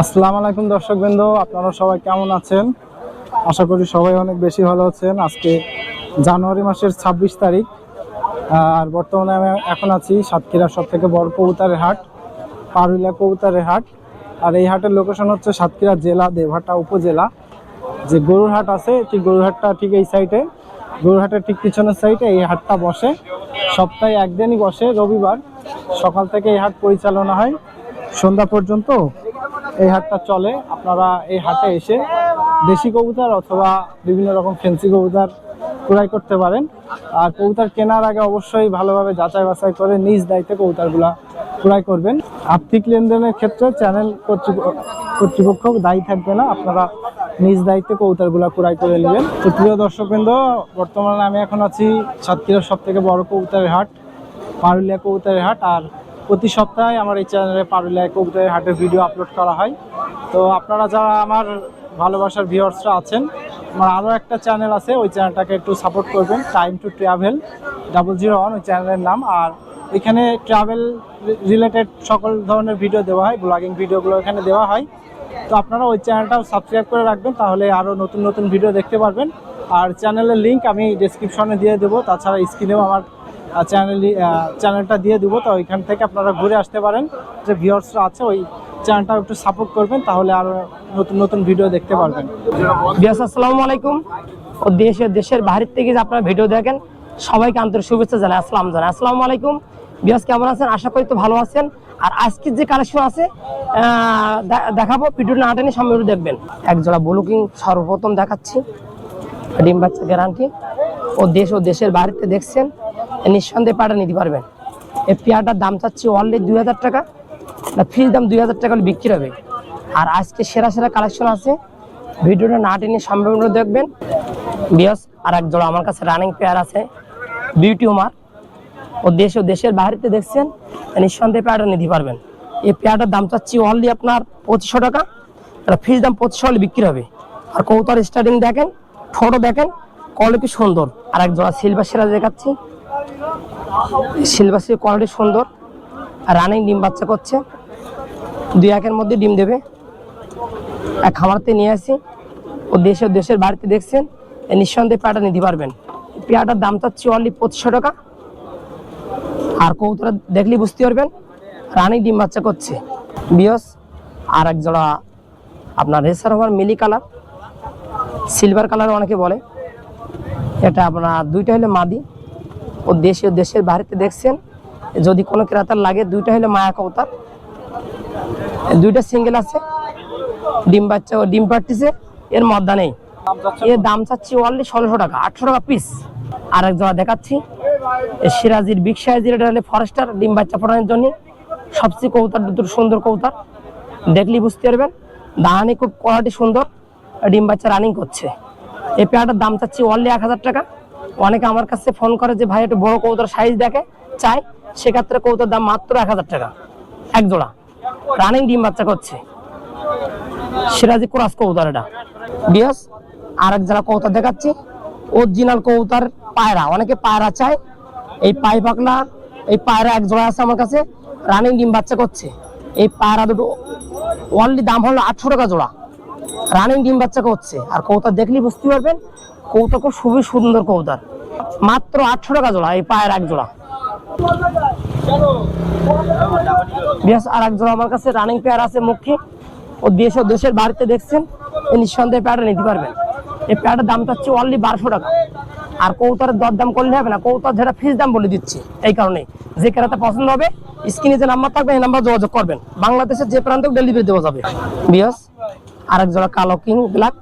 আসসালামু আলাইকুম দর্শকবৃন্দ, আপনারা সবাই কেমন আছেন? আশা করি সবাই অনেক বেশি ভালো আছেন। আজকে জানুয়ারি মাসের ছাব্বিশ তারিখ আর বর্তমানে আমি এখন আছি সাতক্ষীরার সব থেকে বড় কবুতারের হাট, পারুলিয়া কবুতারের হাট। আর এই হাটের লোকেশন হচ্ছে সাতক্ষীরা জেলা দেভাটা উপজেলা। যে গরুর হাট আছে, ঠিক গরুর হাটটা ঠিক এই সাইডে। গরুর হাটের ঠিক পিছনের সাইডে এই হাটটা বসে। সপ্তাহে একদিনই বসে, রবিবার। সকাল থেকে এই হাট পরিচালনা হয়। সন্ধ্যা পর্যন্ত এই হাটটা চলে। আপনারা এই হাটে এসে দেশি কবুতর অথবা বিভিন্ন রকম ফেন্সি কবুতর ক্রয় করতে পারেন। আর কবুতর কেনার আগে অবশ্যই ভালোভাবে যাচাই বাছাই করে নিজ দায়িত্বে কবুতরগুলা ক্রয় করবেন। আর্থিক লেনদেনের ক্ষেত্রে চ্যানেল কর্তৃপ- কর্তৃপক্ষ দায়ী থাকবে না। আপনারা নিজ দায়িত্বে কবুতরগুলা ক্রয় করে নেবেন। তো প্রিয় দর্শকবৃন্দ, বর্তমানে আমি এখন আছি সাতক্ষীরার সব থেকে বড় কবুতরের হাট, পারুলিয়া কবুতরের হাট। আর প্রতি সপ্তাহে আমার এই চ্যানেলে পারুলিয়া কবুতরের হাটের ভিডিও আপলোড করা হয়। তো আপনারা যারা আমার ভালোবাসার ভিউয়ার্সরা আছেন, আমার আরও একটা চ্যানেল আছে, ওই চ্যানেলটাকে একটু সাপোর্ট করবেন time to travel double zero one ওই চ্যানেলের নাম। আর এখানে ট্রাভেল রিলেটেড সকল ধরনের ভিডিও দেওয়া হয় ব্লগিং ভিডিওগুলো এখানে দেওয়া হয়। তো আপনারা ওই চ্যানেলটাও সাবস্ক্রাইব করে রাখবেন, তাহলে আরও নতুন নতুন ভিডিও দেখতে পারবেন। আর চ্যানেলের লিংক আমি ডিসক্রিপশনে দিয়ে দেবো, তাছাড়া স্ক্রিনেও আমার চ্যানেল চ্যানেলটা দিয়ে দেবো। তো ওইখান থেকে আপনারা ঘুরে আসতে পারেন। যে ভিউয়ার্সরা আছে, ওই চ্যানেলটা একটু সাপোর্ট করবেন, তাহলে আরও নতুন নতুন ভিডিও দেখতে পারবেন। বিয়াস, আসসালামু আলাইকুম। ও দেশের দেশের বাহির থেকে যে আপনারা ভিডিও দেখেন, সবাইকে আন্তরিক শুভেচ্ছা জানাই, আসসালাম জানাই। আসসালামু আলাইকুম। বিয়াস, কেমন আছেন? আশা করি তো ভালো আছেন। আর আজকের যে কালেকশন আছে দেখাবো ভিডিওটা না টেনে সামনে একটু দেখবেন। এক জোড়া ব্লুকিং সর্বপ্রথম দেখাচ্ছি। ডিম বাচ্চা গ্যারান্টি ও দেশ ও দেশের বাড়িতে দেখছেন। নিঃসন্দেহে পাটা নিতে পারবেন। এই পেয়ারটার দাম চাচ্ছি অনলি দুই হাজার টাকা, না ফিস দাম দুই হাজার টাকা হলে বিক্রি হবে। আর আজকে সেরা সেরা কালেকশন আছে। ভিডিওটা না টেনে সম্পূর্ণ দেখবেন। বিয়স, আর এক জোড়া আমার কাছে রানিং পেয়ার আছে। বিউটি উমার ও দেশ, ও দেশের বাড়িতে দেখছেন, নিঃসন্দেহে পেয়ারটা নিতে পারবেন। এই পেয়ারটার দাম চাচ্ছি অনলি আপনার পঁচিশশো টাকা, আর ফ্রিজ দাম পঁচিশশো হলে বিক্রি হবে। আর কৌতার স্টার্টিং দেখেন ফটো দেখেন কোয়ালিটি সুন্দর। আর এক জোড়া সিলভার সেরা দেখাচ্ছি। সিলভার সেরা কোয়ালিটি সুন্দর, রানিং ডিম বাচ্চা করছে। দুই একের মধ্যে ডিম দেবে। এক খামারতে নিয়ে আসি। ও দেশের দেশের বাড়িতে দেখছেন নিঃসন্দেহে পেয়াটা নিতে পারবেন। পেয়াটার দাম চাচ্ছি অনলি পঁচিশশো টাকা। আর কৌতরা দেখলেই বুঝতে পারবেন, রানী ডিম বাচ্চা করছে। বিয়স, আর এক জোড়া আপনার রেসার হওয়ার মিলি কালার, সিলভার কালার অনেকে বলে। এটা আপনার দুইটা হলে মাদি। ও দেশে দেশের বাড়িতে দেখছেন যদি কোনো ক্রেতার লাগে দুইটা হলে মায়া কৌতার দুইটা সিঙ্গেল আছে ডিম বাচ্চা ও ডিম পাড়তেছে এর মদ্দা নেই। এর দাম চাচ্ছি অনলি ষোলোশো টাকা আটশো টাকা পিস আর এক জোড়া দেখাচ্ছি সিরাজির বিগ সাইজের এটা হলে ফরেস্টার ডিম বাচ্চা ফোটানোর জন্য। সবচেয়ে কৌতার দুটো সুন্দর কৌতার দেখলেই বুঝতে পারবেন দাহানি খুব কোয়ালিটি সুন্দর ডিম বাচ্চা রানিং করছে। এই পেয়ারটার দাম চাচ্ছি অনলি এক হাজার টাকা। অনেকে আমার কাছে ফোন করে যে, ভাই, একটু বড় কৌতার সাইজ দেখে, চাই। সেক্ষেত্রে কৌতার দাম মাত্র এক হাজার টাকা, এক জোড়া। রানিং ডিম বাচ্চা করছে। সিরাজি ক্রস কৌতার এটা। বিয়াস আর এক যারা কৌতার দেখাচ্ছি। অরিজিনাল কৌতার পায়রা। অনেকে পায়রা চায়। এই পাই পাকলা এই পায়রা এক জোড়া আছে আমার কাছে। রানিং ডিম বাচ্চা করছে। এই পায়রা দুটো অনলি দাম হলো আটশো টাকা জোড়া। রানিং ডিম বাচ্চা করছে। আর কৌতার দেখলেই বুঝতে পারবেন কৌতা খুব খুবই সুন্দর কৌতার মাত্র আটশো টাকা জোড়া, এই পায়ের এক জোড়া। বেশ আর এক জোড়া আমার কাছে রানিং পেয়ার আছে মুখী। ও দেশ দেশের বাড়িতে দেখছেন নিঃসন্দেহে পেয়ারটা নিতে পারবেন। এই পেয়ারটার দাম চাচ্ছি অনলি বারোশো টাকা। আর কৌতারের দর দাম করলে হবে না কৌতার যেটা ফিস দাম বলে দিচ্ছি, এই কারণে যে কেরাতে পছন্দ হবে, স্ক্রিনে যে নাম্বার থাকবে, এই নাম্বার যোগাযোগ করবেন। বাংলাদেশের যে প্রান্তে ডেলিভারি দেওয়া যাবে। বিয়স আর এক জোড়া কালো কিং ব্ল্যাক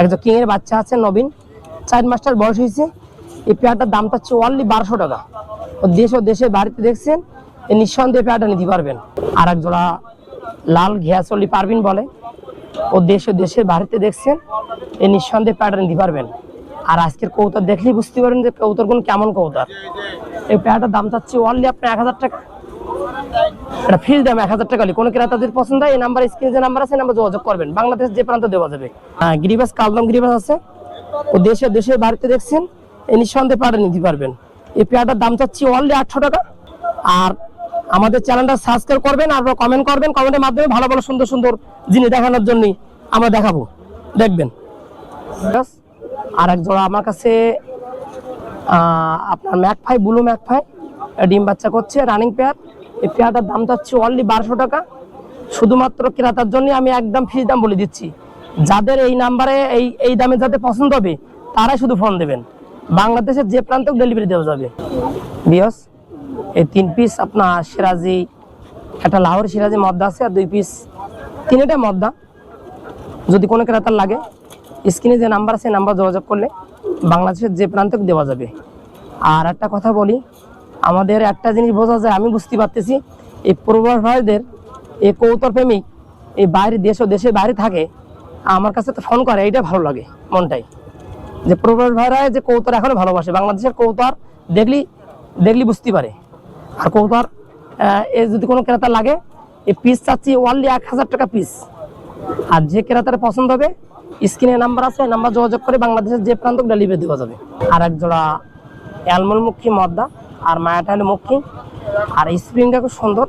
একজন কিং এর বাচ্চা আছে, নবীন। চার মাসটার বয়স হয়েছে। এই পেয়ারটার দাম পাচ্ছে অনলি বারোশো টাকা। ও দেশ ও দেশের বাড়িতে দেখছেন এই নিঃসন্দেহে পেয়ারটা নিতে পারবেন। আর এক জোড়া লাল ঘিয়াচলি পারবিন বলে। ও দেশ ও দেশের বাড়িতে দেখছেন এই নিঃসন্দেহে পেয়ারটা নিতে পারবেন। আর আজকের কৌতার দেখলেই বুঝতে পারবেন যে কৌতার কোন কেমন কৌতার এই পেয়ারটার দাম চাচ্ছে অনলি আপনার এক হাজার টাকা। এটা ফিল দাম এক হাজার টাকা কোনো ক্রেতাদের পছন্দ হয়, এই নাম্বার স্ক্রিনে যে নাম্বার আছে নাম্বার যোগাযোগ করবেন। বাংলাদেশ যে প্রান্ত দেওয়া যাবে। হ্যাঁ গিরিবাস, কালদম গিরিবাস আছে। ও দেশে, দেশের বাড়িতে দেখছেন এই নিঃসন্দেহে পেয়ারটা নিতে পারবেন। এই পেয়ারটার দাম চাচ্ছি অনলি আটশো টাকা। আর আমাদের চ্যানেলটা সাবস্ক্রাইব করবেন, আর কমেন্ট করবেন। কমেন্টের মাধ্যমে ভালো ভালো, সুন্দর সুন্দর জিনিস দেখানোর জন্য আমরা দেখাবো। দেখবেন। আর এক জোড়া আমার কাছে আপনার magpie blue magpie ডিম বাচ্চা করছে রানিং পেয়ার এই পেয়ারটার দাম চাচ্ছি অনলি বারোশো টাকা। শুধুমাত্র ক্রেতার জন্য আমি একদম ফিস দাম বলে দিচ্ছি। যাদের এই নাম্বারে এই এই দামে যাতে পছন্দ হবে, তারাই শুধু ফোন দেবেন। বাংলাদেশের যে প্রান্তে ডেলিভারি দেওয়া যাবে। বিয়স এই তিন পিস আপনার সিরাজি, একটা লাহোর সিরাজি মদ্দা আছে, আর দুই পিস তিনটা মদ্দা। যদি কোনো ক্রেতার লাগে, স্ক্রিনে যে নাম্বার আছে নাম্বার যোগাযোগ করলে বাংলাদেশের যে প্রান্তে দেওয়া যাবে। আর একটা কথা বলি আমাদের একটা জিনিস বোঝা যায়, আমি বুঝতে পারতেছি, এই প্রবাস ভাইদের, এই কৌতর প্রেমিক, এই বাইরে দেশ ও দেশের বাইরে থাকে, আমার কাছে তো ফোন করে, এইটা ভালো লাগে মনটাই। যে প্রবাস ভাইরা যে কৌতর এখনও ভালোবাসে, বাংলাদেশের কৌতর দেখলি দেখলি বুঝতে পারে। আর কৌতর এ যদি কোনো ক্রেতা লাগে, এই পিস চাচ্ছি ওনলি এক হাজার টাকা পিস আর যে ক্রেতার পছন্দ হবে, স্ক্রিনে নাম্বার আছে নাম্বার যোগাযোগ করে বাংলাদেশের যে প্রান্ত ডেলিভারি দেওয়া যাবে। আর এক জোড়া অ্যালমন মুখী মদ্দা আর মায়াটা হলো মুখী আর স্প্রিংটা খুব সুন্দর।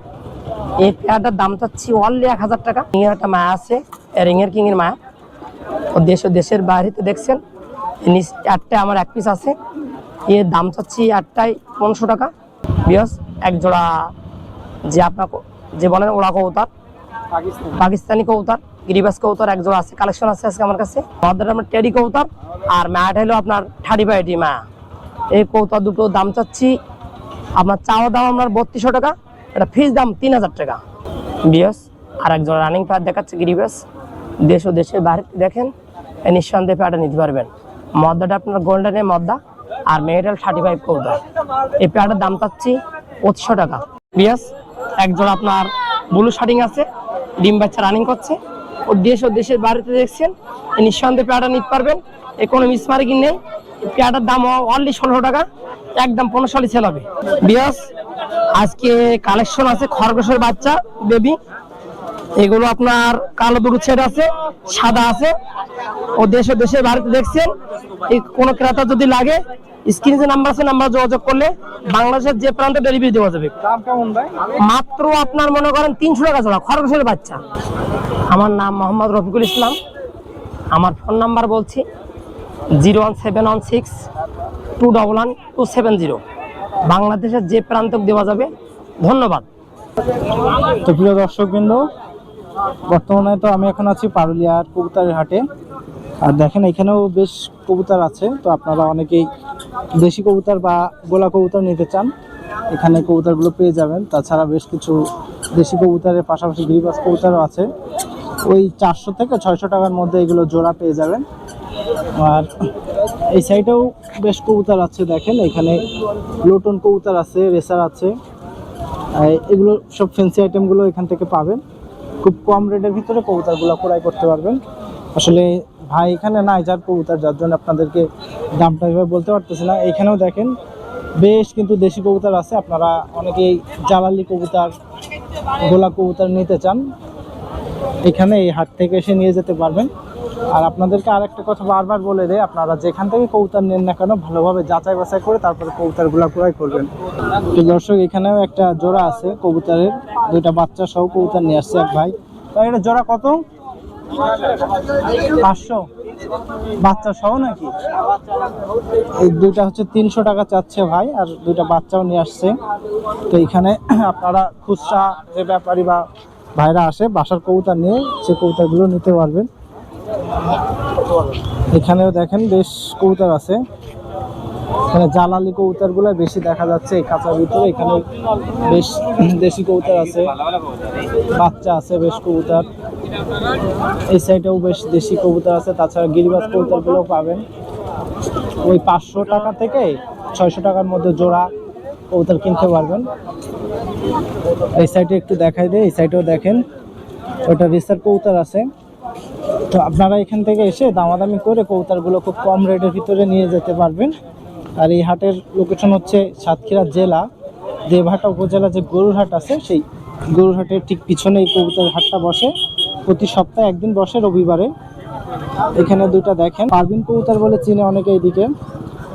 এই পেয়ারটার দাম চাচ্ছি অনলি এক হাজার টাকা। রিংয়ের একটা মায়া আছে রিংয়ের কিংয়ের মায়া। ও দেশ দেশের বাইরে তো দেখছেন আটটায় আমার এক পিস আছে। এর দাম চাচ্ছি আটটায় পনেরোশো টাকা। বিয়স এক জোড়া যে আপনার যে বলেন ওড়া কৌতার পাকিস্তানি কৌতার গিরিবাস কৌতার এক জোড়া আছে কালেকশন আছে আজকে আমার কাছে। আমাদের আমার টেডি কৌতার আর ম্যাট হলো আপনার থার্টি ফাইভটি মায়া। এই কৌতার দুটো দাম চাচ্ছি আপনার চাওয়া দাম আপনার বত্রিশশো টাকা, এটা ফিস দাম তিন হাজার টাকা। বিএস আর একজন রানিং প্যাড দেখাচ্ছে গিরিবাস দেশ ও দেশের বাইরে দেখেন নিঃসন্দেহে প্যাডটা নিতে পারবেন। মদ্দাটা আপনার গোল্ডেনের মদ্দা, আর মেয়েটাল থার্টি ফাইভ কৌতা এই প্যাডের দাম পাচ্ছি পঁচিশশো টাকা। বিএস এক জোড়া আপনার ব্লু শার্টিং আছে, ডিম বাচ্চা রানিং করছে। ও দেশ ও দেশের বাড়িতে দেখছেন নিঃসন্দেহে প্যাডটা নিতে পারবেন। এ কোনো মিসমার্কিং নেই পেয়ারটার দাম অনলি ষোলোশো টাকা। একদম পনেরো সালে সেল হবে। বিয়াস আজকে কালেকশন আছে খরগোশের বাচ্চা বেবি এগুলো আপনার কালো দুটো ছেড় আছে সাদা আছে। ও দেশে ও দেশের বাড়িতে দেখছেন এই কোনো ক্রেতা যদি লাগে স্ক্রিনে যে নাম্বার আছে নাম্বার যোগাযোগ করলে বাংলাদেশের যে প্রান্তে ডেলিভারি দেওয়া যাবে। মাত্র আপনার মনে করেন তিনশো টাকা জোড়া খরগোশের বাচ্চা। আমার নাম মোহাম্মদ রফিকুল ইসলাম। আমার ফোন নাম্বার বলছি zero one seven one six two double one two seven zero বাংলাদেশের যে প্রান্তক দেওয়া যাবে, ধন্যবাদ। তো প্রিয় দর্শকবৃন্দ, বর্তমানে তো আমি এখন আছি পারুলিয়ার কবুতরের হাটে। আর দেখেন, এখানেও বেশ কবুতর আছে। তো আপনারা অনেকেই দেশি কবুতর বা গোলা কবুতর নিতে চান, এখানে কবুতরগুলো পেয়ে যাবেন। তাছাড়া বেশ কিছু দেশি কবুতরের পাশাপাশি গিরিবাস কবুতরও আছে। ওই চারশো থেকে ছয়শো টাকার মধ্যে এগুলো জোড়া পেয়ে যাবেন। আর এই সাইডেও বেশ কবুতর আছে, দেখেন। এখানে লোটন কবুতর আছে, রেসার আছে। এগুলো সব ফ্যান্সি আইটেমগুলো এখান থেকে পাবেন। খুব কম রেটের ভিতরে কবুতরগুলো ক্রয় করতে পারবেন। আসলে ভাই এখানে নাই যার কবুতর, যার জন্য আপনাদেরকে দামটা এভাবে বলতে পারতেছি না। এখানেও দেখেন, বেশ কিন্তু দেশি কবুতর আছে। আপনারা অনেকেই জালালি কবুতর, গোলা কবুতর নিতে চান। এখানে এই হাট থেকে এসে নিয়ে যেতে পারবেন। আর আপনাদেরকে আরেকটা কথা বারবার বলে দেয় আপনারা যেখান থেকে কবুতর নেন না কেন, ভালোভাবে যাচাই বাছাই করে তারপরে কবুতরগুলো ক্রয় করবেন। তো দর্শক, এখানেও একটা জোড়া আছে কবুতরের, দুইটা বাচ্চা সহ কবুতর নিয়ে আসছে এক ভাই। ভাই এটা জোড়া কত? পাঁচশো। বাচ্চা সহ নাকি? এই দুইটা হচ্ছে তিনশো টাকা চাচ্ছে ভাই, আর দুইটা বাচ্চাও নিয়ে আসছে। তো এখানে আপনারা খুচরা যে ব্যাপারী বা ভাইরা আসে, বাসার কবুতর নিয়ে, সে কবুতরগুলো নিতে পারবেন। এখানেও দেখেন বেশ কবুতর আছে। এখানে জালালি কবুতরগুলো বেশি দেখা যাচ্ছে এই খাঁচার ভিতরে। এখানে বেশ দেশি কবুতর আছে। বাচ্চা আছে বেশ কবুতর। এই সাইডেও বেশ দেশি কবুতর আছে। তাছাড়া গিরিবাজ কবুতরগুলো পাবেন। ওই পাঁচশো টাকা থেকে ছয়শো টাকার মধ্যে জোড়া কবুতর কিনতে পারবেন। এই সাইডে একটু দেখাই দেয় এই সাইডেও দেখেন, ওটা রিসার কবুতর আছে। তো আপনারা এখান থেকে এসে দামাদামি করে কৌতারগুলো খুব কম রেটের ভিতরে নিয়ে যেতে পারবেন। আর এই হাটের লোকেশন হচ্ছে সাতক্ষীরা জেলা। দেবহাটা উপজেলা যে গরুরহাট আছে, সেই গরুরহাটের ঠিক পিছনে এই কবুতর হাটটা বসে। প্রতি সপ্তাহে একদিন বসে রবিবারে। এখানে দুইটা দেখেন। পারবিন কবুতর বলে চিনে অনেকে এইদিকে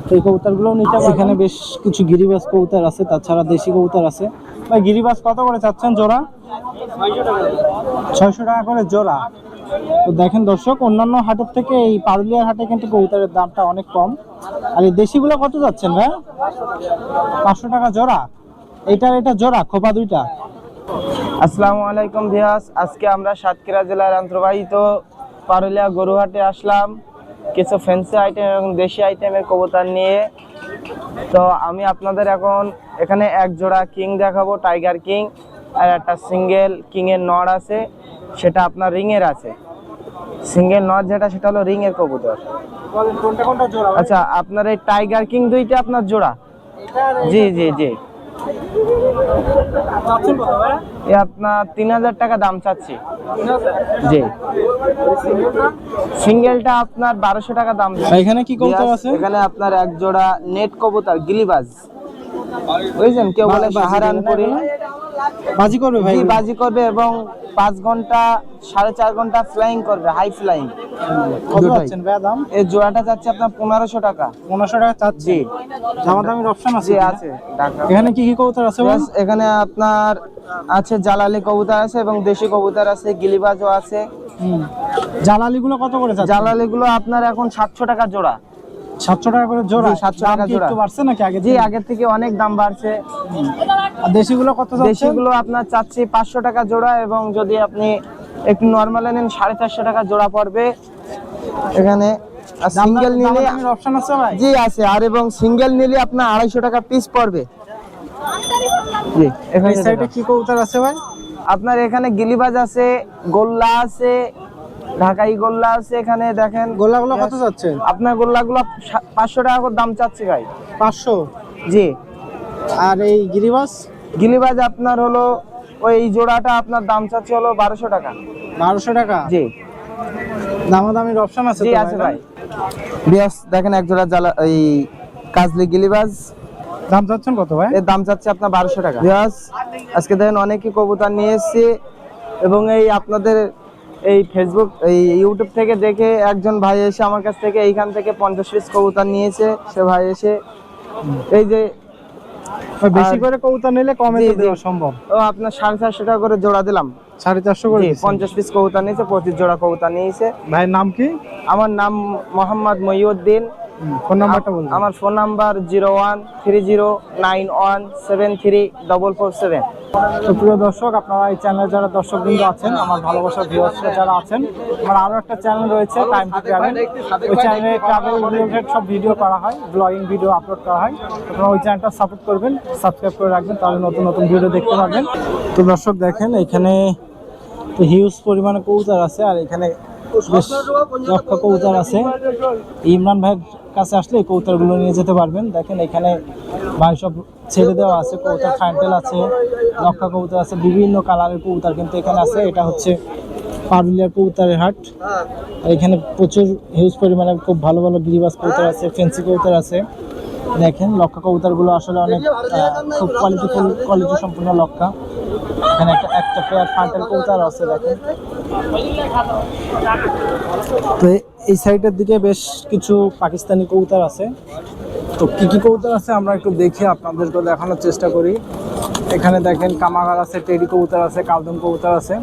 তো এই কবুতরগুলোও নিতে। এখানে বেশ কিছু গিরিবাস কবুতর আছে, তাছাড়া দেশি কবুতর আছে। ভাই, গিরিবাস কত করে চাচ্ছেন জোড়া? ছয়শো টাকা করে জোড়া। তো দেখেন দর্শক, অন্যান্য হাটের থেকে এই পারুলিয়ার হাটে কিন্তু কবুতরের দামটা অনেক কম। আর এই দেশিগুলো কত যাচ্ছেন ভাই? পাঁচশো টাকা জোড়া। এইটার এটা জোড়া, খোপা দুইটা। আসসালামু আলাইকুম ভিয়াস আজকে আমরা সাতক্ষীরা জেলার অন্তর্বাহিত পারুলিয়া গরুহাটে আসলাম। কিছু ফ্যান্সি আইটেম এবং দেশি আইটেমের কবুতর নিয়ে। তো আমি আপনাদের এখন এখানে এক জোড়া কিং দেখাবো টাইগার কিং আর একটা সিঙ্গেল কিংয়ের নড় আছে। সেটা আপনার রিং এর আছে। সিঙ্গেল নড় যেটা সেটা হলো রিং এর কবুতর। আচ্ছা আপনার এই টাইগার কিং দুইটা আপনার জোড়া? জি জি জি। আপনার তিন হাজার টাকা দাম চাচ্ছি। জি। সিঙ্গেলটা আপনার বারোশো টাকা দাম। এখানে কি কবুতর আছে? এখানে আপনার এক জোড়া নেট কবুতর গিলিবাজ। বুঝছেন? কেউ বলে বা- বাজি করবে ভাই বাজি করবে এবং পাঁচ ঘণ্টা সাড়ে চার ঘণ্টা ফ্লাইং করবে হাই ফ্লাইং কত দুটাই। ভাই দাম? এই জোড়াটা যাচ্ছে আপনার পনেরোশো টাকা। পনেরোশো টাকা চাচ্ছি জামা দামের অপশন আছে আছে এখানে কি কি কবুতর আছে এখানে আপনার আছে জালালি কবুতর আছে এবং দেশি কবুতর আছে গিলিবাজও আছে। হুম। জালালি গুলো কত করে যাচ্ছে? জালালি গুলো আপনার এখন সাতশো টাকা জোড়া। সাতশো টাকা করে জোড়া? জি, 700 টাকা জোড়া। একটু বাড়ছে নাকি আগে জি আগের থেকে অনেক দাম বাড়ছে। আর দেশি কত যাচ্ছে? দেশিগুলো আপনার চাচ্ছি পাঁচশো টাকা জোড়া এবং যদি আপনি একটু নর্মালে নেন সাড়ে চারশো টাকা জোড়া পড়বে। এখানে সিঙ্গেল নিলে অপশন আছে ভাই? জি আছে। আর এবং সিঙ্গেল নিলে আপনার আড়াইশো টাকা পিস পড়বে। জি এখানে সাইডে কি কবুতর আছে ভাই? আপনার এখানে গিলিবাজ আছে গোল্লা আছে ঢাকাই গোল্লা আছে এখানে দেখেন। গোলাগুলো কত যাচ্ছে? আপনার গোল্লাগুলো পাঁচশো টাকা করে দাম চাচ্ছে ভাই। পাঁচশো? জি। আর এই গিরিবাস? গিলিবাজ আপনার হলো ওই জোড়াটা আপনার দাম চাচ্ছে হলো বারোশো টাকা। বারোশো টাকা? জি। দামাদামির অপশন আছে জি আছে ভাই বিয়াস দেখেন এক জোড়া জ্বালা এই কাজলি গিলিবাজ দাম চাচ্ছেন কত ভাই? এর দাম চাচ্ছে আপনার বারোশো টাকা। বিয়াস আজকে দেখেন অনেকই কবুতর নিয়ে এসেছি এবং এই আপনাদের এই ফেসবুক এই ইউটিউব থেকে দেখে একজন ভাই এসে আমার কাছ থেকে এইখান থেকে পঞ্চাশ পিস কবুতর নিয়েছে। সে ভাই এসে এই যে বেশি করে কবুতর নিলে কমে দেওয়া সম্ভব। ও আপনার সাড়ে চারশো টাকা করে জোড়া দিলাম। সাড়ে চারশো করে পঞ্চাশ পিস কবুতর নিয়েছে পঁচিশ জোড়া কবুতর নিয়েছে। ভাইয়ের নাম কি? আমার নাম মোহাম্মদ মহিউদ্দিন ফোন নাম্বারটা বলুন আমার phone number zero one three zero nine one seven three double four seven. তো প্রিয় দর্শক আপনারা এই চ্যানেলে যারা দর্শক বিন্দু আছেন আমার ভালোবাসার ভিউয়ার্সরা যারা আছেন আমার আরও একটা চ্যানেল রয়েছে টাইম টু ট্রাভেল ওই চ্যানেলে ট্রাভেল রিলেটেড সব ভিডিও করা হয় ব্লগিং ভিডিও আপলোড করা হয়। আপনারা ওই চ্যানেলটা সাপোর্ট করবেন সাবস্ক্রাইব করে রাখবেন তাহলে নতুন নতুন ভিডিও দেখতে পারবেন। তো দর্শক দেখেন এখানে তো হিউজ পরিমাণে কবুতর আছে আর এখানে বেশ কবুতর আছে। ইমরান ভাইয়ের কাছে আসলে এই কবুতরগুলো নিয়ে যেতে পারবেন। দেখেন এখানে ভাই সব ছেড়ে দেওয়া আছে কবুতর ফ্যান্টেল আছে লক্ষা কবুতর আছে, বিভিন্ন কালারের কবুতর কিন্তু এখানে আছে। এটা হচ্ছে পারুলিয়ার কবুতরের হাট। আর এখানে প্রচুর হিউজ পরিমাণে খুব ভালো ভালো গিরিবাস কবুতর আছে ফেন্সি কবুতর আছে। দেখেন লক্ষা কবুতরগুলো আসলে অনেক খুব কোয়ালিটিফুল কোয়ালিটি সম্পূর্ণ লক্ষা এখানে একটা একটা পেয়ার ফান্টেল কবুতর আছে, দেখেন। তো এই সাইডের দিকে বেশ কিছু পাকিস্তানি কবুতর আছে। তো কি কি কবুতর আছে আমরা একটু দেখে আপনাদেরকে দেখানোর চেষ্টা করি। এখানে দেখেন, কামাগার আছে, টেডি কবুতর আছে, কালদম কবুতর আছে।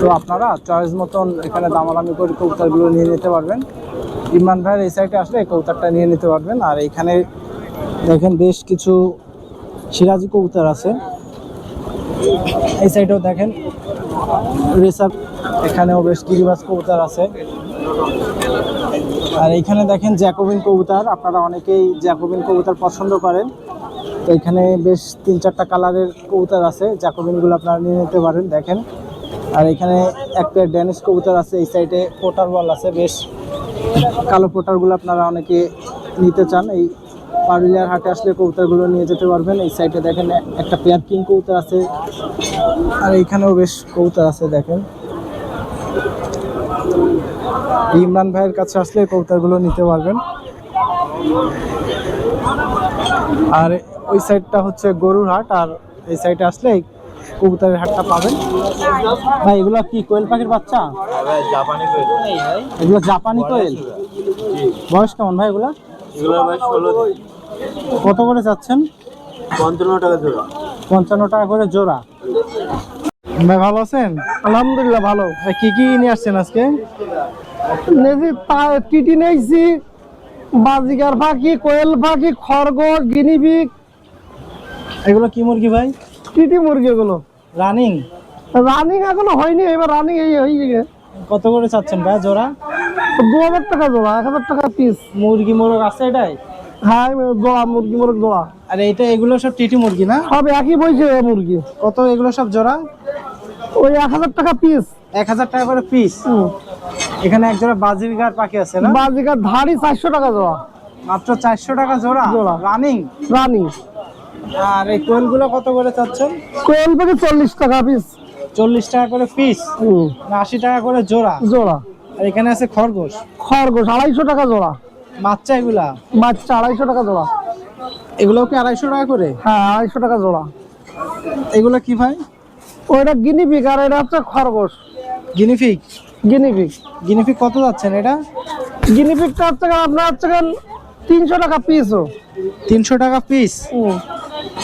তো আপনারা চয়েস মতন এখানে দামাদামি করে কবুতরগুলো নিয়ে নিতে পারবেন। ইমরান ভাইয়ের এই সাইডে আসলে এই কবুতরটা নিয়ে নিতে পারবেন। আর এখানে দেখেন বেশ কিছু সিরাজি কবুতর আছে। এই সাইডেও দেখেন এখানেও বেশ গিরিবাজ কবুতর আছে। আর এইখানে দেখেন জ্যাকোবিন কবুতর, আপনারা অনেকেই জ্যাকোবিন কবুতর পছন্দ করেন। তো এখানে বেশ তিন চারটা কালারের কবুতর আছে, জ্যাকোবিনগুলো আপনারা নিয়ে নিতে পারেন, দেখেন। আর এখানে একটা ড্যানিশ কবুতর আছে, এই সাইডে পোটার বল আছে, বেশ কালো পোটারগুলো আপনারা অনেকে নিতে চান, এই পারুলিয়ার হাটে আসলে কবুতরগুলো নিয়ে যেতে পারবেন। এই সাইডে দেখেন, একটা পেয়ার কিং কবুতর আছে, আর এইখানেও বেশ কবুতর আছে, দেখেন। ইমরান ভাইয়ের কাছে আসলে কবুতরগুলো নিতে পারবেন। আর ওই সাইডটা হচ্ছে গরুর হাট, আর এই সাইডে আসলে কবুতরের হাটটা পাবেন। ভাই এগুলো কি কোয়েল পাখির বাচ্চা? এগুলো জাপানি কোয়েল? বয়স কেমন ভাই এগুলো? এগুলো ভাই ষোলো কত করে যাচ্ছেন? পঞ্চান্ন টাকা জোড়া। পঞ্চান্ন টাকা করে জোড়া। ভাই ভালো আছেন? আলহামদুলিল্লাহ ভালো। ভাই কি কি নিয়ে আসছেন আজকে? নেছি টিটি নেছি বাজিকার পাখি কোয়েল পাখি খরগোশ গিনিপিগ। এগুলো কি মুরগি ভাই? টিটি মুরগি এগুলো। রানিং? রানিং এখনও হয়নি এবার রানিং এই হয়ে গেছে কত করে চাচ্ছেন ভাই জোড়া? দু হাজার টাকা জোড়া এক হাজার টাকা পিস মুরগি মোরগ আছে এটাই? হ্যাঁ জোড়া মুরগি মুরগ জোড়া। আর এটা এগুলো সব টিটি মুরগি না? সব একই বইছে মুরগি। কত এগুলো সব জোড়া? ওই এক হাজার টাকা পিস এক হাজার টাকা করে পিস এখানে এক জোড়া বাজিগার পাখি আছে না? বাজিকার ধারি চারশো টাকা জোড়া। মাত্র চারশো টাকা জোড়া? জোড়া। রানিং? রানিং। আর এই কোয়েলগুলো কত করে চাচ্ছেন? কোয়েল পাখি চল্লিশ টাকা পিস চল্লিশ টাকা করে পিস না আশি টাকা করে জোড়া? জোড়া। আর এখানে আছে খরগোশ? খরগোশ আড়াইশো টাকা জোড়া। বাচ্চা এগুলা? বাচ্চা আড়াইশো টাকা জোড়া। এগুলো কি আড়াইশো টাকা করে? হ্যাঁ আড়াইশো টাকা জোড়া। এগুলো কি ভাই? ওইটা গিনিপিক আর এটা হচ্ছে খরগোশ। গিনিফিক গিনিপিক গিনিফিক কত যাচ্ছেন এটা? গিনিপিকটা হচ্ছে আপনার হচ্ছে তিনশো টাকা পিসও তিনশো টাকা পিস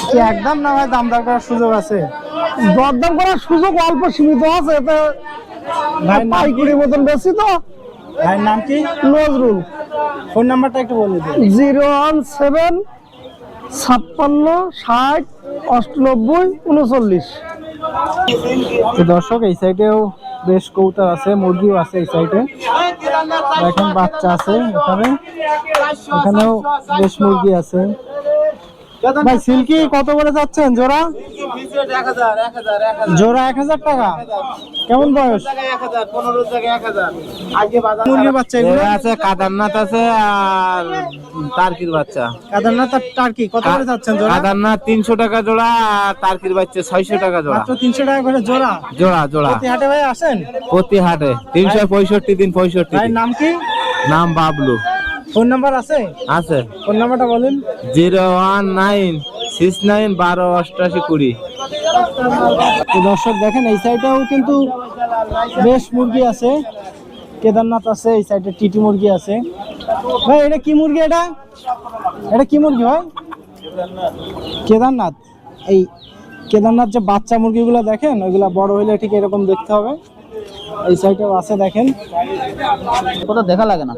কি একদম না ভাই দাম দর করার সুযোগ আছে? দরদাম করার সুযোগ অল্প সীমিত আছে এতে ভাই কি মতন বেশি তো। ভাইয়ের নাম কি? নজরুল। ফোন নাম্বারটা একটু বলে দিন। জিরো ওয়ান সেভেন ছাপ্পান্ন ষাট অষ্টানব্বই উনচল্লিশ। দর্শক এই সাইডেও বেশ কৌতার আছে মুরগিও আছে এই সাইডে দেখেন বাচ্চা আছে এখানে। এখানেও বেশ মুরগি আছে। ভাই সিল্কি কত করে যাচ্ছেন? জোড়া? জোড়া এক হাজার টাকা? কেমন বয়স? মুরগির বাচ্চা এগুলো? আছে কাদারনাথ আছে আর টার্কির বাচ্চা। কাদারনাথ আর টার্কি কত করে যাচ্ছেন জোড়া? কাদারনাথ তিনশো টাকা জোড়া আর টার্কির বাচ্চা ছয়শো টাকা জোড়া। মাত্র তিনশো টাকা করে জোড়া? জোড়া জোড়া। প্রতি হাটে ভাই আসেন? প্রতি হাটে তিনশো পঁয়ষট্টি দিন পঁয়ষট্টি নাম কি? নাম বাবলু। ফোন নাম্বার আছে? আছে। ফোন নাম্বারটা বলেন। Zero one nine six nine বারো অষ্টাশি কুড়ি। দর্শক দেখেন এই সাইডেও কিন্তু বেশ মুরগি আছে। কেদারনাথ আছে এই সাইডে টিটি মুরগি আছে। ভাই এটা কি মুরগি এটা? এটা কি মুরগি ভাই? কেদারনাথ। এই কেদারনাথ যে বাচ্চা মুরগিগুলো দেখেন ওইগুলা বড় হইলে ঠিক এরকম দেখতে হবে। এই সাইডেও আছে, দেখেন। কোথাও দেখা লাগে না।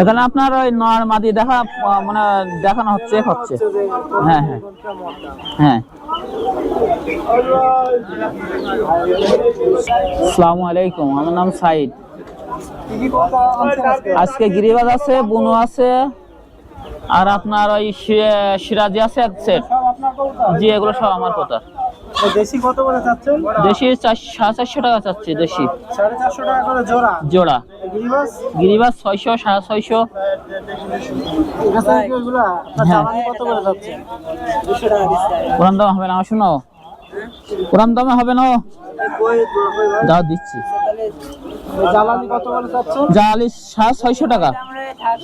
এখানে আপনার ওই নর মাদি দেখা মানে দেখানো হচ্ছে হচ্ছে। হ্যাঁ হ্যাঁ। হ্যাঁ। আসসালামু আলাইকুম, আমার নাম সাইদ। আজকে গিরিবাজ আছে, বুনু আছে। আর আপনার ওই সিরাজি আছে এক সেট জি এগুলো সব আমার কথা দেশি কত করে চাচ্ছেন? দেশি চার- সাড়ে চারশো টাকা চাচ্ছি দেশি। সাড়ে চারশো টাকা করে জোড়া? জোড়া। গিরিবাস? ছয়শো সাড়ে ছয়শো। এখানে কি ওইগুলা হ্যাঁ। জ্বালানি কত করে যাচ্ছে পুরান দাম হবে না আমার শোনো। পুরান দামে হবে না দাও দিচ্ছি। জ্বালানি কত করে যাচ্ছেন জালি সাড়ে ছয়শো টাকা।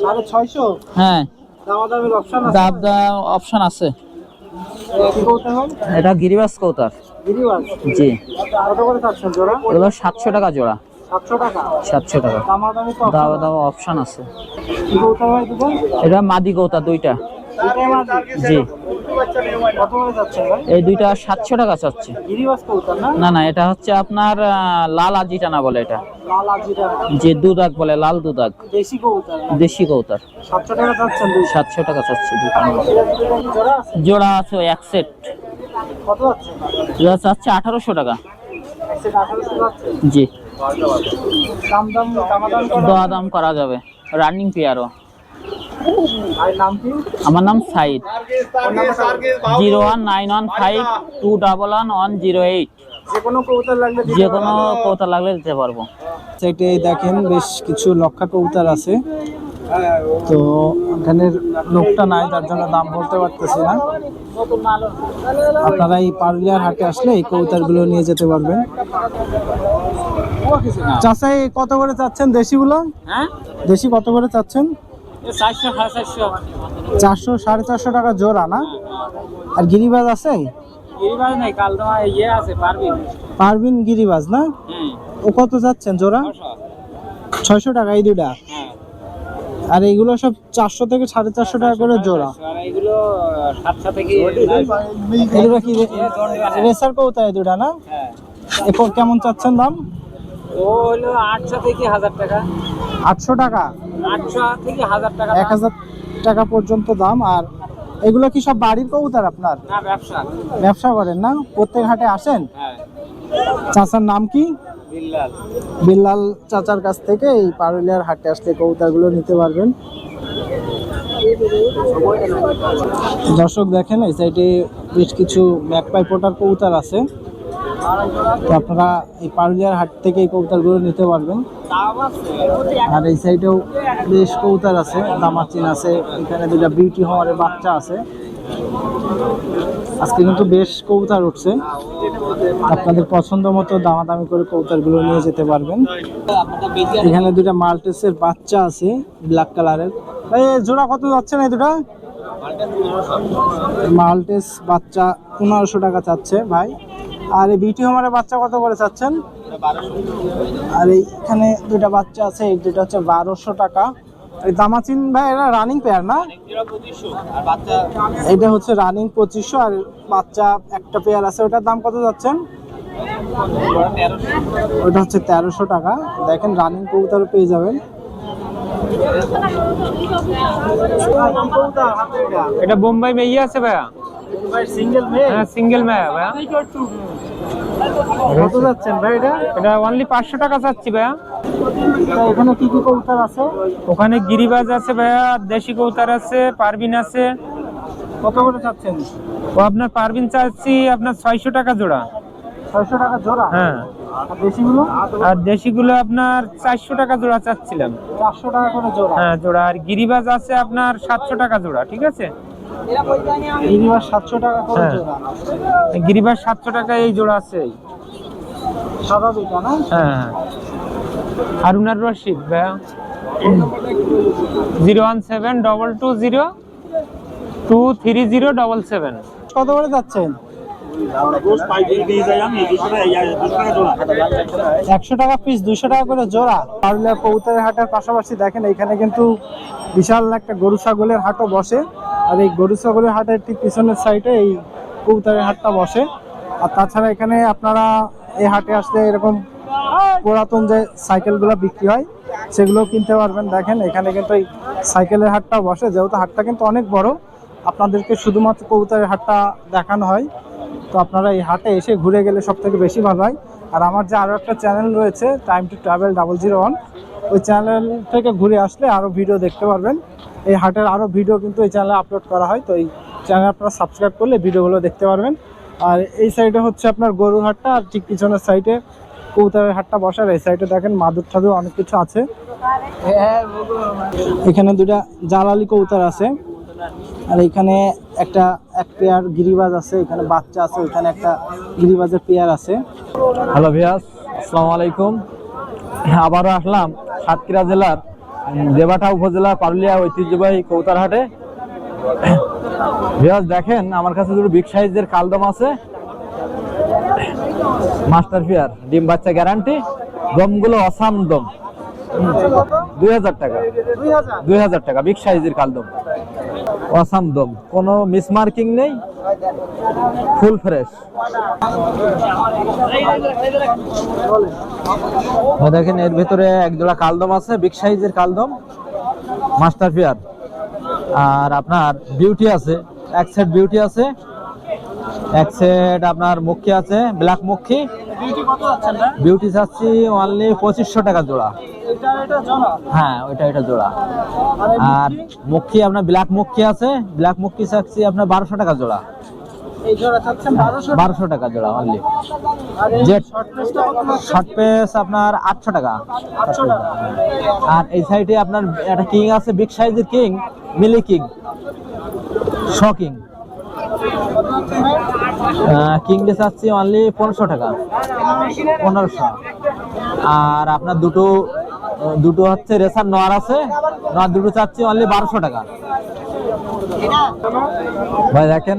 সাড়ে ছয়শো? হ্যাঁ। দামাদামির অপশন দাব দা অপশন আছে। এটা গিরিবাস কৌতার। জি। কত করে চাচ্ছেন জোড়া? এগুলো সাতশো টাকা জোড়া। সাতশো টাকা? সাতশো টাকা। দামাদামি তো দাও দাও অপশন আছে। এটা মাদি কৌতা দুইটা। জি। এই দুইটা সাতশো টাকা চাচ্ছে। না? না না এটা হচ্ছে আপনার লাল আজিটানা বলে এটা। যে দুদাগ বলে লাল দুদাগ। দেশি কৌতার সাতশো টাকা চাচ্ছে জোড়া আছে? জোড়া এক সেট। জোড়া চাচ্ছে আঠারোশো টাকা। জি। দাম দাম করা দোয়া দাম করা যাবে। রানিং পেয়ারও আমার নাম Sayed. Zero one nine one five two double one one zero eight. যে কোনো কবুতর লাগলে দিতে কৌতা লাগলে দিতে পারব। সাইডে দেখেন বেশ কিছু লক্ষা কবুতর আছে। তো এখানের লোকটা নাই যার জন্য দাম বলতে পারতেছি না। আপনারা এই পারুলিয়ার হাটে আসলে এই কবুতরগুলো নিয়ে যেতে পারবেন। চাষাই কত করে চাচ্ছেন? দেশিগুলো? হ্যাঁ? দেশি কত করে চাচ্ছেন? চারশো সাড়ে চারশো। টাকা জোড়া না? আর গিরিবাজ আছে গিরিবাজ নেই কাল তোমার ইয়ে আছে পারবিন। গিরিবাজ না? ও কত যাচ্ছেন জোড়া? ছয়শো। টাকা এই দুটা আর এইগুলো সব চারশো থেকে সাড়ে চারশো টাকা করে জোড়া। এগুলো এগুলো কি রেসার কৌতা এই দুটা না? হ্যাঁ। কেমন চাচ্ছেন দাম? ও হলো আটশো থেকে হাজার টাকা। আটশো টাকা? থেকে হাজার টাকা এক হাজার টাকা পর্যন্ত দাম। আর এগুলো কি সব বাড়ির কবুতর আপনার? না ব্যবসা। ব্যবসা করেন না? প্রত্যেক হাটে আসেন? হ্যাঁ। চাচার নাম কি? বিল্লাল। বিল্লাল চাচার কাছ থেকে এই পারুলিয়ার হাটে আসলে কবুতরগুলো নিতে পারবেন। দর্শক দেখেন এই সাইডে বেশ কিছু ম্যাকপাই পোটার কবুতর আছে। তো আপনারা এই পারুলিয়ার হাট থেকে এই কবুতরগুলো নিতে পারবেন। আর এই সাইডেও বেশ কবুতর আছে, দামাচিন আছে, এখানে দুটা বিউটি হওয়ারের বাচ্চা আছে। আজকে কিন্তু বেশ কবুতর উঠছে। আপনাদের পছন্দ মতো দামাদামি করে কবুতরগুলো নিয়ে যেতে পারবেন। এখানে দুটা মাল্টেসের বাচ্চা আছে ব্ল্যাক কালারের জোড়া কত যাচ্ছে না দুটা? মাল্টেস বাচ্চা পনেরোশো টাকা চাচ্ছে ভাই। আর এই বিউটি হোমারের বাচ্চা কত করে চাচ্ছেন? আর এইখানে দুটা বাচ্চা আছে এই দুটো হচ্ছে বারোশো টাকা। এই দামাচিন ভাই এরা রানিং পেয়ার না? এটা হচ্ছে রানিং পঁচিশশো আর বাচ্চা একটা পেয়ার আছে। ওটার দাম কত যাচ্ছেন? ওটা হচ্ছে তেরোশো টাকা। দেখেন রানিং কবুতর পেয়ে যাবেন। এটা বোম্বাই মেয়ে আছে ভাইয়া? হ্যাঁ সিঙ্গেল মেয়ে ভাইয়া। কত যাচ্ছেন ভাই এটা? এটা অনলি পাঁচশো টাকা চাচ্ছি ভাইয়া। এখানে কি কি কবুতর আছে? ওখানে গিরিবাজ আছে ভাইয়া দেশি কৌতার আছে পারবিন আছে। কত করে চাচ্ছেন? ও আপনার পারবিন চাচ্ছি আপনার ছয়শো টাকা জোড়া। ছয়শো টাকা জোড়া? হ্যাঁ। আর দেশিগুলো? আর দেশিগুলো আপনার চারশো টাকা জোড়া চাচ্ছিলাম। চারশো টাকা করে জোড়া। হ্যাঁ জোড়া। আর গিরিবাজ আছে আপনার সাতশো টাকা জোড়া ঠিক আছে? মিনিমাম সাতশো টাকা করে হ্যাঁ। জোড়া সাতশো টাকা এই জোড়া আছে। সাদা দুইটা না? হ্যাঁ হ্যাঁ। হারুনার রশিদ ভাইয়া। Zero one seven double two zero two three zero double seven. কত করে যাচ্ছেন? একশো টাকা পিস দুশো টাকা করে জোড়া। পারলে কবুতরের হাটের পাশাপাশি দেখেন এখানে কিন্তু বিশাল একটা গরু ছাগলের হাটও বসে। আর এই গরু ছাগলের হাটের ঠিক পিছনের সাইডে এই কবুতরের হাটটা বসে। আর তাছাড়া এখানে আপনারা এই হাটে আসলে এরকম পুরাতন যে সাইকেলগুলো বিক্রি হয় সেগুলো কিনতে পারবেন। দেখেন, এখানে কিন্তু এই সাইকেলের হাটটা বসে। যেহেতু হাটটা কিন্তু অনেক বড়, আপনাদেরকে শুধুমাত্র কবুতরের হাটটা দেখানো হয়। তো আপনারা এই হাটে এসে ঘুরে গেলে সব থেকে বেশি ভালো হয়। আর আমার যে আরও একটা চ্যানেল রয়েছে time to travel double zero one ওই চ্যানেল থেকে ঘুরে আসলে আরও ভিডিও দেখতে পারবেন। এই হাটের আরও ভিডিও কিন্তু এই চ্যানেলে আপলোড করা হয়, তো এই চ্যানেল আপনারা সাবস্ক্রাইব করলে ভিডিওগুলো দেখতে পারবেন। আর এই সাইডে হচ্ছে আপনার গরুর হাটটা, আর ঠিক পিছনের সাইডে কৌতারের হাটটা বসার। এই সাইডে দেখেন মাদুর ঠাদুর অনেক কিছু আছে। এখানে দুটা জালালি কৌতার আছে। আর এখানে একটা এক পেয়ার গিরিবাজ আছে এখানে বাচ্চা আছে ওইখানে একটা গিরিবাজের পেয়ার আছে। হ্যালো ভিয়াস আসসালামু আলাইকুম। আবারও আসলাম সাতক্ষীরা জেলার দেবাটা উপজেলার পারুলিয়া ঐতিহ্যবাহী কৌতারহাটে। ভিয়াস দেখেন আমার কাছে দুটো বিগ সাইজের কালদম আছে। মাস্টার ফিয়ার ডিম বাচ্চা গ্যারান্টি দমগুলো অসাম দম। দুই হাজার টাকা। দুই হাজার। টাকা বিগ সাইজের কালদম। অসাম দম কোনো মিসমার্কিং নেই ফুল ফ্রেশ দেখেন, এর ভিতরে একজোড়া কালদম আছে বিগ সাইজের কালদম মাস্টার ফিয়ার আর আপনার বিউটি আছে, এক সেট বিউটি আছে। এক সেট আপনার মুখী আছে ব্ল্যাক মুখী। বিউটি চাচ্ছি অনলি পঁচিশশো টাকা জোড়া। হ্যাঁ ওইটা এটা জোড়া। আর মুখী? আপনার ব্ল্যাক মুখী আছে ব্ল্যাক মুখী চাচ্ছি আপনার বারোশো টাকা জোড়া। বারোশো? টাকা জোড়া অনলি। শর্ট পেস আপনার আটশো টাকা। আর এই সাইডে আপনার একটা কিং আছে বিগ সাইজের কিং মিলি কিং শ কিং কিং চাচ্ছি অনলি পনেরোশো টাকা। পনেরোশো। আর আপনার দুটো দুটো হচ্ছে রেসার নোয়ার আছে, নোয়ার দুটো চাচ্ছি অনলি বারোশো টাকা। ভাই, দেখেন।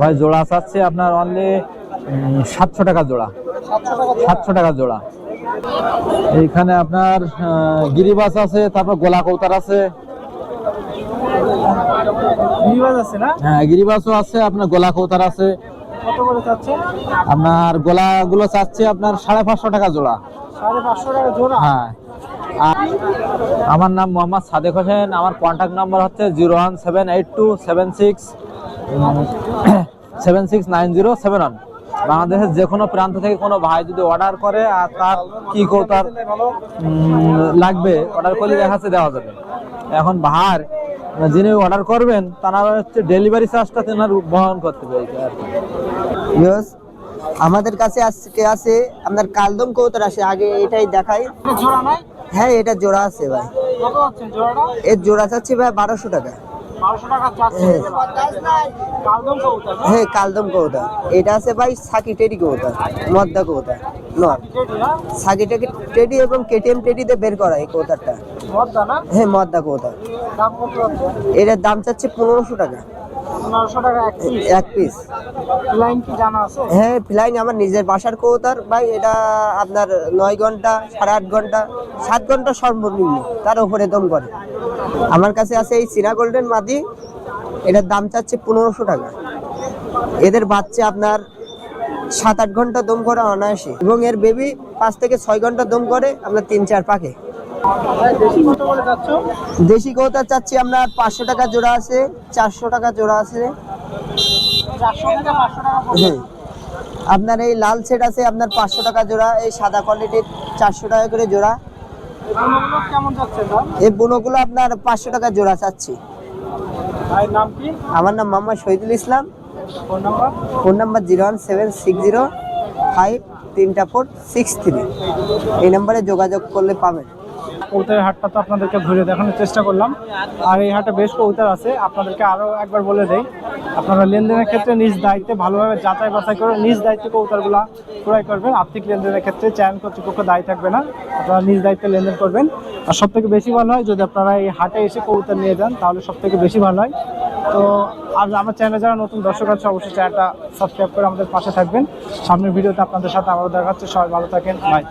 ভাই, জোড়া চাচ্ছে আপনার অনলি সাতশো টাকা জোড়া। সাতশো টাকা জোড়া। এইখানে আপনার গিরিবাস আছে, তারপর গোলা কৌতার আছে। নিবাজ আছে না? হ্যাঁ গিরিবাসও আছে আপনার গোলা কৌতার আছে। কত করে চাচ্ছেন আপনার গোলাগুলো চাচ্ছে আপনার সাড়ে পাঁচশো টাকা জোড়া। সাড়ে পাঁচশো টাকা জোড়া? হ্যাঁ। আমার নাম মোহাম্মদ সাদেক হোসেন আমার কন্ট্যাক্ট নাম্বার হচ্ছে zero one seven eight two seven six seven six nine zero seven one. বাংলাদেশের যে কোনো প্রান্ত থেকে কোনো ভাই যদি অর্ডার করে আর তার কি কৌতার লাগবে অর্ডার করলে দেখা যাচ্ছে দেওয়া যাবে। এখন ভার যিনি অর্ডার করবেন তারা হচ্ছে ডেলিভারি চার্জটা তেনার বহন করতে হবে আমাদের কাছে আজকে আছে? আপনার কালদম কৌতর আছে আগে এটাই দেখাই। জোড়া নাই? হ্যাঁ এটা জোড়া আছে ভাই। কত যাচ্ছেন জোড়াটা? এর জোড়া চাচ্ছি ভাই বারোশো টাকা। না? হ্যাঁ কালদম কৌতা এটা আছে ভাই সাকি টেডি কৌতা মদ্দা কৌতা নর। সাকি টেডি এবং কেটিএম টেডিতে বের করা এই কৌতারটা হ্যাঁ মদ্দা কৌতা এটার দাম চাচ্ছে পনেরোশো টাকা। এক পিস এক পিস লাইন কি জানা আছে? হ্যাঁ ফ্লাইন আমার নিজের বাসার কৌতার ভাই এটা আপনার নয় ঘণ্টা সাড়ে আট ঘণ্টা সাত ঘণ্টা সর্বনিম্ন। তার উপরে দম করে। আমার কাছে আছে এই চীনা গোল্ডেন মাদি। এটার দাম চাচ্ছে পনেরোশো টাকা। এদের বাচ্চা আপনার সাত আট ঘণ্টা দম করে অনায়াসে। এবং এর বেবি পাঁচ থেকে ছয় ঘণ্টা দম করে আপনার তিন চার পাকে। দেশি কৌতার চাচ্ছি আপনার পাঁচশো টাকা জোড়া আছে চারশো টাকা জোড়া আছে। হুম। আপনার এই লাল সেট আছে আপনার পাঁচশো টাকা জোড়া এই সাদা কোয়ালিটির চারশো টাকা করে জোড়া। এই বুনোগুলো আপনার পাঁচশো টাকা জোড়া চাচ্ছি। আমার নাম Mohammad Shahidul Islam. Phone number? Phone number zero one seven six zero five তিনটা ফোর সিক্স থ্রি। এই নাম্বারে যোগাযোগ করলে পাবেন। কবুতরের হাটটা তো আপনাদেরকে ঘুরে দেখানোর চেষ্টা করলাম। আর এই হাটে বেশ কৌতার আছে। আপনাদেরকে আরও একবার বলে দেই, আপনারা লেনদেনের ক্ষেত্রে নিজ দায়িত্বে ভালোভাবে যাচাই বাছাই করে নিজ দায়িত্বে কবুতরগুলো ক্রয় করবেন। আর্থিক লেনদেনের ক্ষেত্রে চ্যানেল কর্তৃপক্ষ দায়ী থাকবে না। আপনারা নিজ দায়িত্বে লেনদেন করবেন। আর সব থেকে বেশি ভালো হয়, যদি আপনারা এই হাটে এসে কবুতর নিয়ে যান, তাহলে সব থেকে বেশি ভালো হয়। তো আর আমার চ্যানেলে যারা নতুন দর্শক আছে, অবশ্যই চ্যানেলটা সাবস্ক্রাইব করে আমাদের পাশে থাকবেন। সামনের ভিডিওতে আপনাদের সাথে আবারও দেখা হচ্ছে। সবাই ভালো থাকেন। বাই